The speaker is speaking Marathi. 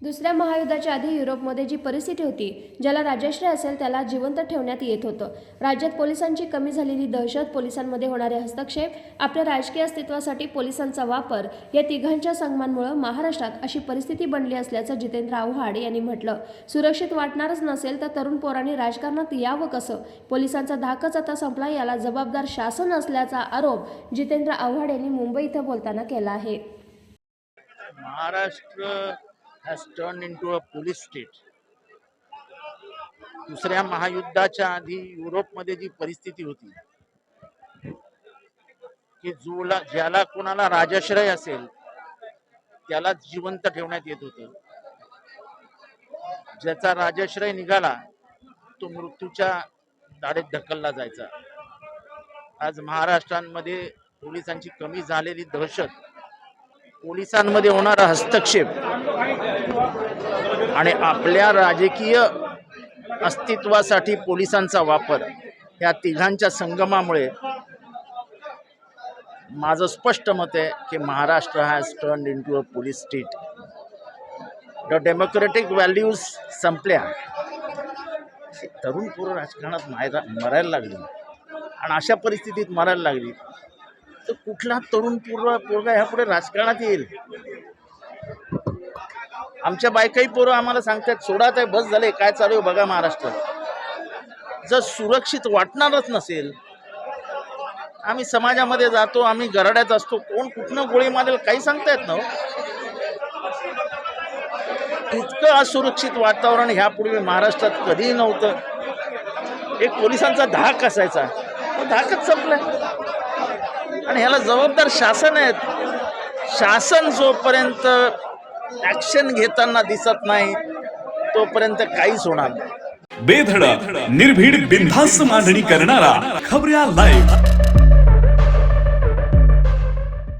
दुसऱ्या महायुद्धाच्या आधी युरोपमध्ये जी परिस्थिती होती ज्याला राजाश्रय असेल त्याला जिवंत ठेवण्यात येत होतं. राज्यात पोलिसांची कमी झालेली दहशत पोलिसांमध्ये होणारे हस्तक्षेप आपल्या राजकीय अस्तित्वासाठी पोलिसांचा वापर या तिघांच्या संगमांमुळे महाराष्ट्रात अशी परिस्थिती बनली असल्याचं जितेंद्र आव्हाड यांनी म्हटलं. सुरक्षित वाटणारच नसेल तर तरुण पोरांनी राजकारणात यावं कसं? पोलिसांचा धाकच आता संपला याला जबाबदार शासन असल्याचा आरोप जितेंद्र आव्हाड यांनी मुंबई इथं बोलताना केला आहे. Maharashtra has turn into a police state दुसऱ्या महायुद्धाच्या आधी युरोपमध्ये जी परिस्थिती होती की जोला ज्याला कोणाला राजाश्रय असेल त्याला जिवंत ठेवण्यात येत होत. ज्याचा राजाश्रय निघाला तो मृत्यूच्या दाढेत ढकलला जायचा. आज महाराष्ट्रांमध्ये पोलिसांची कमी झालेली दहशत पोलिसांमध्ये होणारा हस्तक्षेप आणि आपल्या राजकीय अस्तित्वासाठी पोलिसांचा वापर या तिघांच्या संगमामुळे माझं स्पष्ट मत आहे की Maharashtra has turn into a police state the democratic values संपल्या. तरुण पोरं राजकारणात मायला मरायला लागली. आणि अशा परिस्थितीत मरायला लागली. तर कुठला तरुण पोरगा पोरगा ह्यापुढे राजकारणात येईल? आमच्या बायकाही पोरं आम्हाला सांगतात सोडा ते बस झाले काय चालू आहे बघा महाराष्ट्रात जर सुरक्षित वाटणारच नसेल आम्ही समाजामध्ये जातो आम्ही गराड्यात असतो कोण कुठनं गोळी मारेल काही सांगता येत ना हो. इतकं असुरक्षित वातावरण ह्यापूर्वी महाराष्ट्रात कधीही नव्हतं. एक पोलिसांचा धाक असायचा. तो धाकच संपलाय आणि ह्याला जबाबदार शासन आहेत. शासन जोपर्यंत ऍक्शन घेताना दिसत नाही तोपर्यंत काहीच होणार नाही. बेधडक निर्भीड बिनधास्त मांडणी करणारा खबऱ्या लाईव्ह